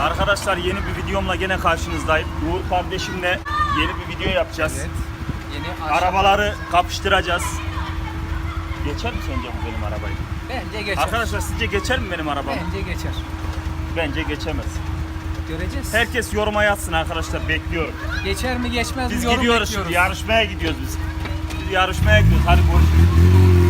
Arkadaşlar yeni bir videomla gene karşınızdayım. Uğur kardeşimle yeni bir video yapacağız. Evet. Yeni Arabaları kapıştıracağız. Geçer mi sence bu benim arabayı? Bence geçer. Arkadaşlar sizce geçer mi benim arabam? Bence geçer. Bence geçemez. Göreceğiz. Herkes yoruma yazsın arkadaşlar bekliyorum. Geçer mi geçmez mi Biz yorum gidiyoruz bekliyoruz. şimdi yarışmaya gidiyoruz biz. Biz yarışmaya gidiyoruz. Hadi görüşürüz.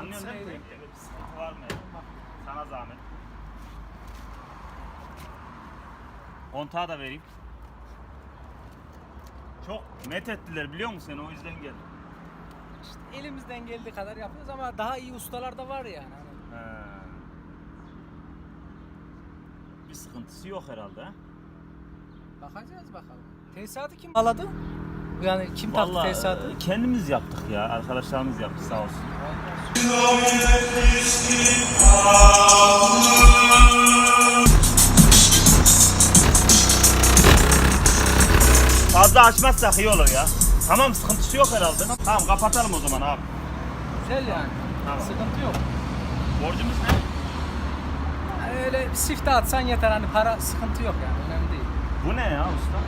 Anlıyorsun değil mi? Evet bir sıkıntı var mı? Sana zahmet. Kontağı da vereyim. Çok met ettiler biliyor musun seni o yüzden geldim. İşte elimizden geldiği kadar yapıyoruz ama daha iyi ustalar da var yani. He. Bir sıkıntısı yok herhalde. ha? bakacağız bakalım. Tesisatı kim aladı? Yani kim taktı Vallahi tesisatı? e, kendimiz yaptık ya. Arkadaşlarımız yaptı sağ olsun. Fazla açmazsak iyi olur ya. Tamam sıkıntısı yok herhalde. Tamam kapatalım o zaman abi. Güzel yani. Tamam. Sıkıntı yok. Borcumuz ne? Ha, Öyle bir sifte atsan yeter hani para sıkıntı yok yani önemli değil. Bu ne ya usta?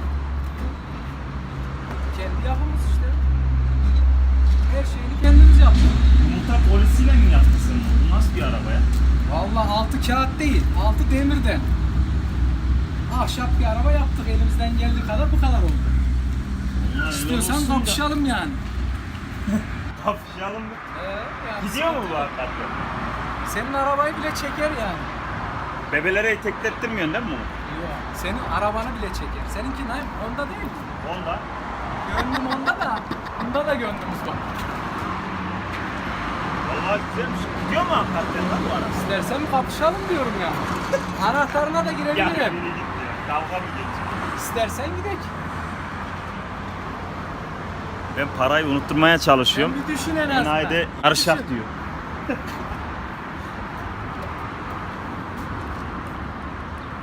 Kendi yapımız işte. Her şeyini kendimiz yaptık. Yumurta polisiyle mi yaptın Bu nasıl bir araba ya? Vallahi altı kağıt değil, altı demirden. Ahşap bir araba yaptık elimizden geldiği kadar bu kadar oldu. Öyle İstiyorsan olsun da- kapışalım yani. Kapışalım mı? Ee, yani Gidiyor mu bu hakikaten? Senin arabayı bile çeker yani. Bebelere teklettirmiyorsun değil mi bunu? Yok. Senin arabanı bile çeker. Seninki ne? Onda değil mi? Onda. Gönlüm onda da, bunda da gönlümüz var. Vallahi güzelmiş. Gidiyor mu hakikaten lan bu araba? İstersen kapışalım diyorum ya. Anahtarına da Ya girebilirim. biri gitti. Kavga mı geçti? İstersen gidelim. Ben parayı unutturmaya çalışıyorum. Bir düşün en azından. Enayi'de Bir düşün. diyor.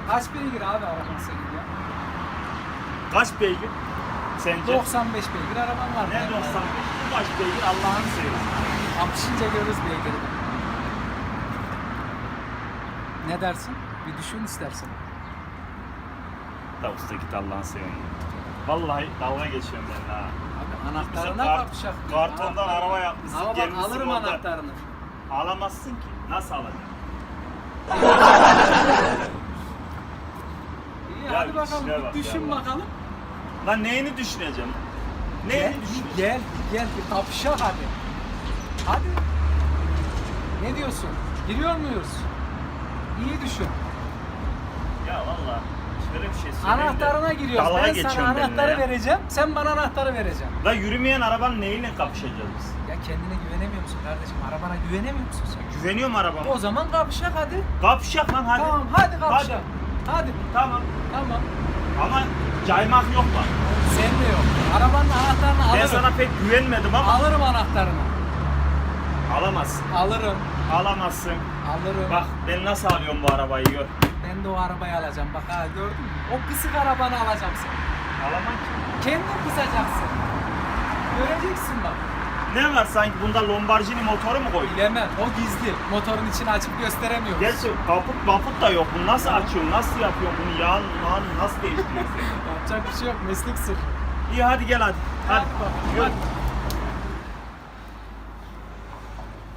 Kaç beygir abi araban senin ya? Kaç beygir? Sence? 95 beygir araban var. Ne 95? Bu kaç beygir Allah'ını seversen. Kapışınca görürüz beygiri. Ne dersin? Bir düşün istersen. Da usta git Allah'ını seversen. Vallahi dalga geçiyorum ben ha. Abi Bizim anahtarına kart- kapışak. kartondan araba yapmışsın, Ama bak gelmişsin alırım orada. anahtarını. Alamazsın ki. Nasıl alacaksın? İyi hadi bakalım bir bak düşün ya. bakalım. Lan neyini düşüneceğim? Gel, Neyini düşüneceğim? gel, gel bir kapışak hadi. Hadi. Ne diyorsun? Giriyor muyuz? İyi düşün. Ya valla şöyle bir şey söyleyeyim de, Anahtarına giriyoruz. dalga ben sana benimle anahtarı ya. vereceğim. Sen bana anahtarı vereceksin. La yürümeyen arabanın neyle kapışacağız biz? Ya kendine güvenemiyor musun kardeşim? Arabana güvenemiyor musun sen? Güveniyorum arabama. O zaman kapışak hadi. Kapışak lan hadi. Tamam hadi kapışak. Hadi. Tamam. Tamam. Ama caymak yok bak. Sen de yok. Arabanın anahtarını Ben alırım. sana pek güvenmedim ama Alırım anahtarını. Alamazsın. Alırım. Alamazsın. Alırım. Bak ben nasıl alıyorum bu arabayı gör. Ben de o arabayı alacağım. Bak ha gördün mü? O kısık arabanı alacağım sen. Alamam ki. Kendin kısacaksın. Göreceksin bak. Ne var sanki bunda Lamborghini motoru mu koydun? Bilemem. O gizli. Motorun içini açıp gösteremiyoruz. Gerçi kaput kaput da yok. Bunu nasıl açıyorsun? Nasıl yapıyorsun bunu? Yağın, yağın nasıl değiştiriyorsun? Yapacak bir şey yok. Meslek sır. İyi hadi gel hadi. Hadi. Hadi bak, Yürü. hadi.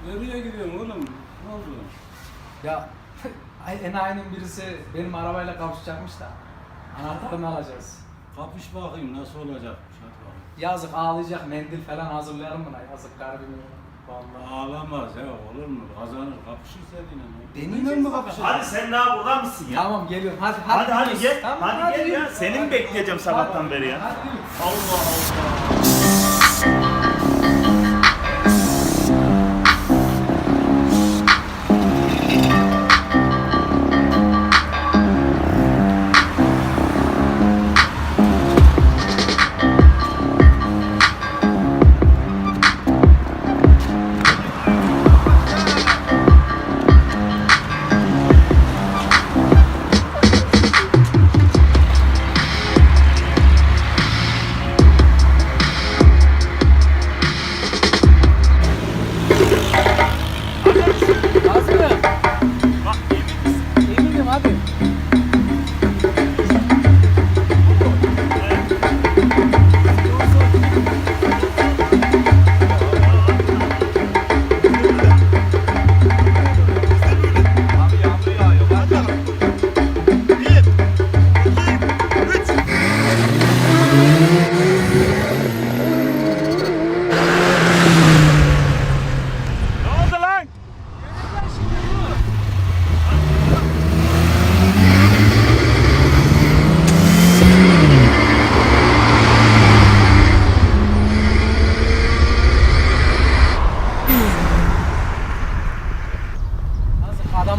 Nereye gidiyorsun oğlum? Ne oldu? Ya ay- enayinin birisi benim arabayla kavuşacakmış da. Anahtarını alacağız. Kapış bakayım nasıl bakalım. Yazık ağlayacak mendil falan hazırlayalım buna. Yazık garibim. Vallahi ağlamaz ya olur mu? Kazanır kapışır seninle. Deneyeceğiz mi kapışalım? Hadi sen daha burada mısın ya? Tamam geliyorum. Hadi Hadi hadi gel. Tamam, hadi, gel ya. Seni mi bekleyeceğim sabahtan beri ya? Hadi. Allah Allah.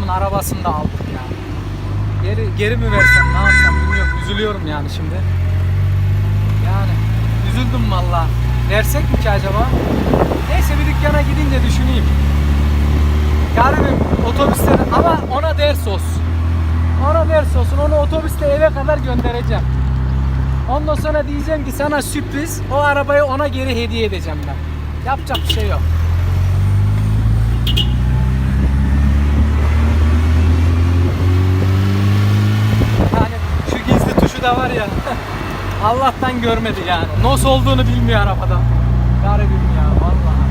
Adamın arabasını da aldık ya. Geri, geri mi versem ne yapsam bilmiyorum. Üzülüyorum yani şimdi. Yani üzüldüm valla. Versek mi ki acaba? Neyse bir dükkana gidince düşüneyim. Garibim otobüsten ama ona ders olsun. Ona ders olsun. Onu otobüste eve kadar göndereceğim. Ondan sonra diyeceğim ki sana sürpriz. O arabayı ona geri hediye edeceğim ben. Yapacak bir şey yok. Yani şu da var ya. Allah'tan görmedi yani. Nasıl olduğunu bilmiyor arabada. Garibim ya vallahi.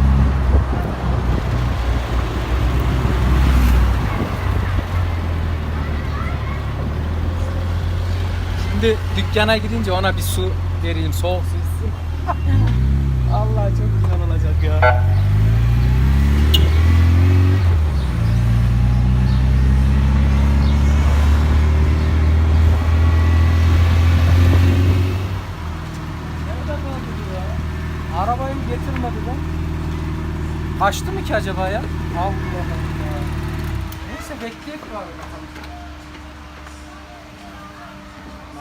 Şimdi dükkana gidince ona bir su vereyim soğuk su içsin. Allah çok güzel olacak ya. Nerede kaldı bu ya? Arabayı mı getirmedi lan? Kaçtı mı ki acaba ya? Allah Allah. Neyse bekleyek bari bakalım.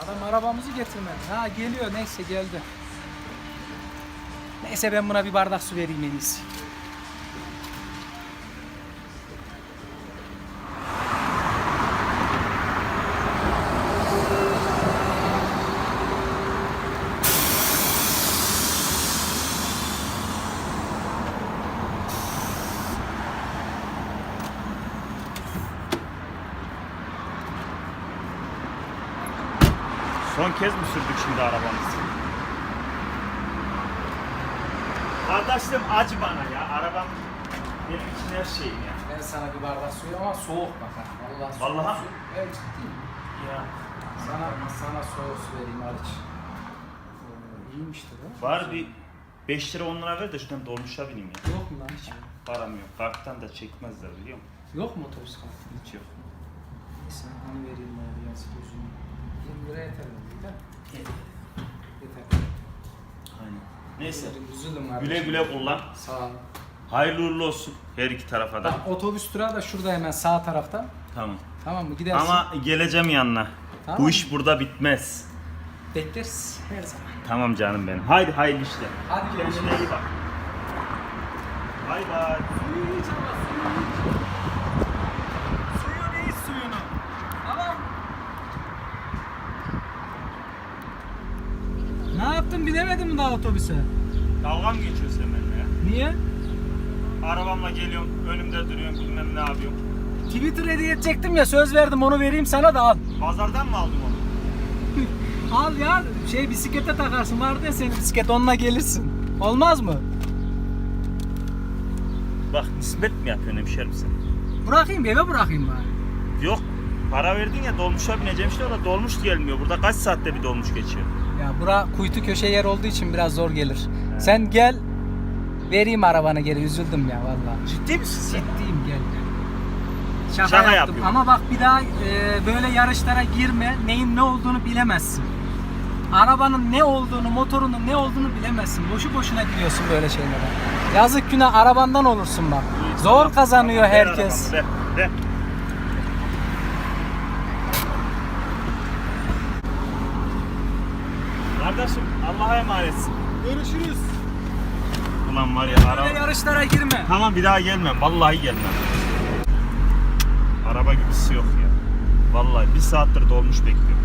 Adam arabamızı getirmedi. Ha geliyor neyse geldi. Neyse ben buna bir bardak su vereyim en iyisi. Son kez mi sürdük şimdi arabamızı? Kardeşim acı bana ya. Arabam benim için her şeyim ya. Ben sana bir bardak su ama soğuk bak ha. Vallahi soğuk Vallahi. su. Evet ciddiyim. Ya. Sana, sana soğuk su vereyim hariç. Oo, İyiymiştir o. Var bir 5 lira 10 lira ver de şuradan dolmuşa bineyim ya. Yok mu lan hiç? Param yok. Karttan da çekmezler biliyor musun? Yok mu otobüs kartı? Hiç yok. Neyse hani vereyim bari yazık üzüm. 20 lira yeter mi? Yeter. Yeter. Aynen. Neyse. Üzüldüm Güle kardeşim. güle kullan. Sağ ol. Hayırlı uğurlu olsun her iki tarafa da. Bak, otobüs durağı da şurada hemen sağ tarafta. Tamam. Tamam mı? Gidersin. Ama geleceğim yanına. Tamam. Bu iş burada bitmez. Bekleriz her zaman. Tamam canım benim. Haydi hayırlı işler. Hadi Kendine iyi bak. Bay bay. Suyu iç ama suyu iç. Suyunu iç suyunu. Tamam. Ne bilemedin mi daha otobüse? Dalga mı geçiyorsun sen benimle ya? Niye? Arabamla geliyorum, önümde duruyorsun, bilmem ne yapıyorum. Twitter hediye edecektim ya söz verdim onu vereyim sana da al. Pazardan mı aldın onu? Al ya şey bisiklete takarsın vardı ya senin bisiklet onunla gelirsin. Olmaz mı? Bak nispet mi yapıyorsun hemşerim sen? Bırakayım eve bırakayım bari. Yok, para verdin ya dolmuşa bineceğim işte o da dolmuş gelmiyor. Burada kaç saatte bir dolmuş geçiyor? Ya bura kuytu köşe yer olduğu için biraz zor gelir. Sen gel Vereyim arabanı geri üzüldüm ya vallahi. Ciddi misin sen? Ciddiyim gel. Şaka, Şaka yaptım yapıyorum. ama bak bir daha e, böyle yarışlara girme. Neyin ne olduğunu bilemezsin. Arabanın ne olduğunu, motorunun ne olduğunu bilemezsin. Boşu boşuna giriyorsun böyle şeylere. Yazık günah arabandan olursun bak. Zor kazanıyor herkes. ver, ver. Kardeşim Allah'a emanetsin. Görüşürüz. Ulan var ya araba... Yarışlara girme. Tamam bir daha gelmem. Vallahi gelmem. Araba gibisi yok ya. Vallahi bir saattir dolmuş bekliyorum.